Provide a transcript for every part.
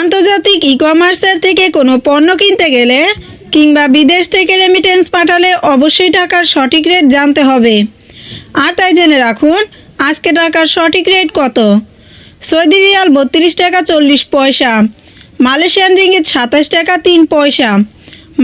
আন্তর্জাতিক ই কমার্সের থেকে কোনো পণ্য কিনতে গেলে কিংবা বিদেশ থেকে রেমিটেন্স পাঠালে অবশ্যই টাকার সঠিক রেট জানতে হবে। আর তাই জেনে রাখুন, আজকে টাকার সঠিক রেট কত? সৌদি রিয়াল বত্রিশ টাকা চল্লিশ পয়সা, মালয়েশিয়ান রিঙ্গিত সাতাশ টাকা তিন পয়সা,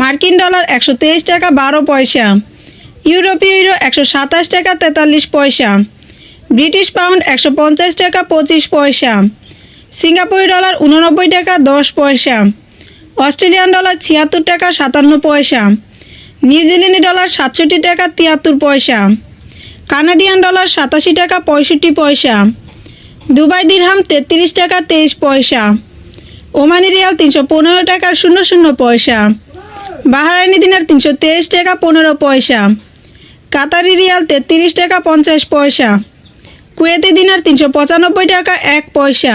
মার্কিন ডলার একশো তেইশ টাকা বারো পয়সা, ইউরোপীয় ইউরো একশো সাতাশ টাকা তেতাল্লিশ পয়সা, ব্রিটিশ পাউন্ড একশো পঞ্চাশ টাকা পঁচিশ পয়সা সিঙ্গাপুরি ডলার উননব্বই টাকা দশ পয়সা, অস্ট্রেলিয়ান ডলার ছিয়াত্তর টাকা সাতান্ন পয়সা, নিউজিল্যান্ডি ডলার সাতষট্টি টাকা তিয়াত্তর পয়সা, কানাডিয়ান ডলার সাতাশি টাকা পঁয়ষট্টি পয়সা, দুবাই দিরহাম তেত্রিশ টাকা তেইশ পয়সা, ওমানি রিয়াল তিনশো পনেরো টাকা শূন্য শূন্য পয়সা, বাহারাইনি দিনার তিনশো তেইশ টাকা পনেরো পয়সা, কাতারি রিয়াল তেত্রিশ টাকা পঞ্চাশ পয়সা, কুয়েতি দিনার তিনশো পঁচানব্বই টাকা এক পয়সা